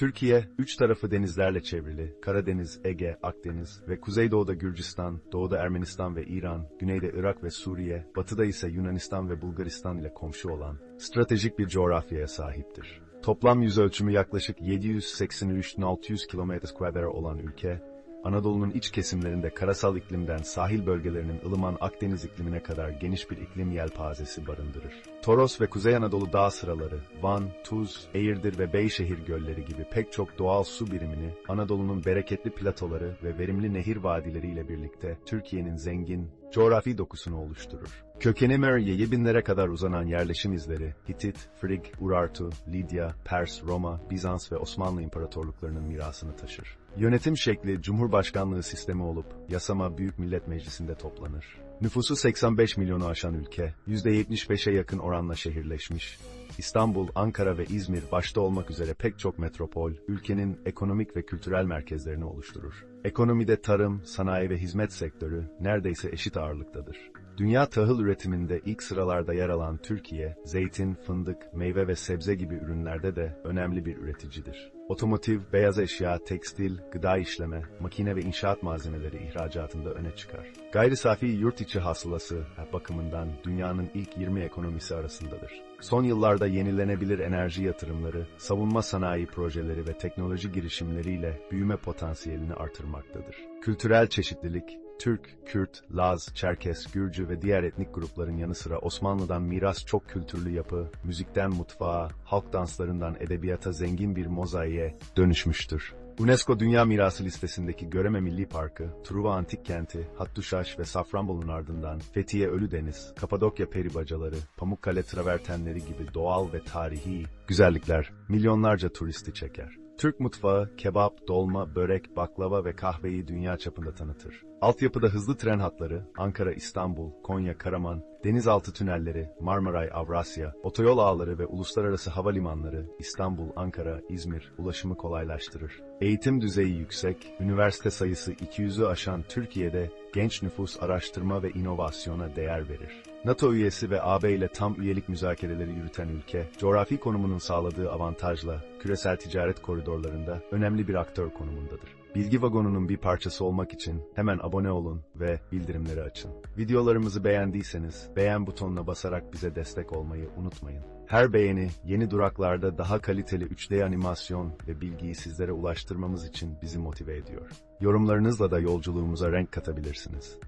Türkiye, üç tarafı denizlerle çevrili, Karadeniz, Ege, Akdeniz ve kuzeydoğuda Gürcistan, doğuda Ermenistan ve İran, güneyde Irak ve Suriye, batıda ise Yunanistan ve Bulgaristan ile komşu olan, stratejik bir coğrafyaya sahiptir. Toplam yüz ölçümü yaklaşık 783.600 km2 olan ülke, Anadolu'nun iç kesimlerinde karasal iklimden sahil bölgelerinin ılıman Akdeniz iklimine kadar geniş bir iklim yelpazesi barındırır. Toros ve Kuzey Anadolu dağ sıraları, Van, Tuz, Eğirdir ve Beyşehir gölleri gibi pek çok doğal su birimini, Anadolu'nun bereketli platoları ve verimli nehir vadileriyle birlikte Türkiye'nin zengin, coğrafi dokusunu oluşturur. Kökeni Meryem'e binlere kadar uzanan yerleşim izleri, Hitit, Frig, Urartu, Lidya, Pers, Roma, Bizans ve Osmanlı imparatorluklarının mirasını taşır. Yönetim şekli Cumhurbaşkanlığı sistemi olup, yasama Büyük Millet Meclisi'nde toplanır. Nüfusu 85 milyonu aşan ülke, %75'e yakın oranla şehirleşmiş. İstanbul, Ankara ve İzmir başta olmak üzere pek çok metropol, ülkenin ekonomik ve kültürel merkezlerini oluşturur. Ekonomide tarım, sanayi ve hizmet sektörü neredeyse eşit ağırlıktadır. Dünya tahıl üretiminde ilk sıralarda yer alan Türkiye, zeytin, fındık, meyve ve sebze gibi ürünlerde de önemli bir üreticidir. Otomotiv, beyaz eşya, tekstil, gıda işleme, makine ve inşaat malzemeleri ihracatında öne çıkar. Gayri safi yurt içi hasılası bakımından dünyanın ilk 20 ekonomisi arasındadır. Son yıllarda yenilenebilir enerji yatırımları, savunma sanayi projeleri ve teknoloji girişimleriyle büyüme potansiyelini artırmaktadır. Kültürel çeşitlilik, Türk, Kürt, Laz, Çerkes, Gürcü ve diğer etnik grupların yanı sıra Osmanlı'dan miras çok kültürlü yapı, müzikten mutfağa, halk danslarından edebiyata zengin bir mozaiğe dönüşmüştür. UNESCO Dünya Mirası listesindeki Göreme Milli Parkı, Truva Antik Kenti, Hattuşaş ve Safranbolu'nun ardından Fethiye Ölüdeniz, Kapadokya Peribacaları, Pamukkale Travertenleri gibi doğal ve tarihi güzellikler milyonlarca turisti çeker. Türk mutfağı, kebap, dolma, börek, baklava ve kahveyi dünya çapında tanıtır. Altyapıda hızlı tren hatları, Ankara, İstanbul, Konya, Karaman, denizaltı tünelleri, Marmaray, Avrasya, otoyol ağları ve uluslararası havalimanları, İstanbul, Ankara, İzmir, ulaşımı kolaylaştırır. Eğitim düzeyi yüksek, üniversite sayısı 200'ü aşan Türkiye'de genç nüfus araştırma ve inovasyona değer verir. NATO üyesi ve AB ile tam üyelik müzakereleri yürüten ülke, coğrafi konumunun sağladığı avantajla küresel ticaret koridorlarında önemli bir aktör konumundadır. Bilgi vagonunun bir parçası olmak için hemen abone olun ve bildirimleri açın. Videolarımızı beğendiyseniz beğen butonuna basarak bize destek olmayı unutmayın. Her beğeni yeni duraklarda daha kaliteli 3D animasyon ve bilgiyi sizlere ulaştırmamız için bizi motive ediyor. Yorumlarınızla da yolculuğumuza renk katabilirsiniz.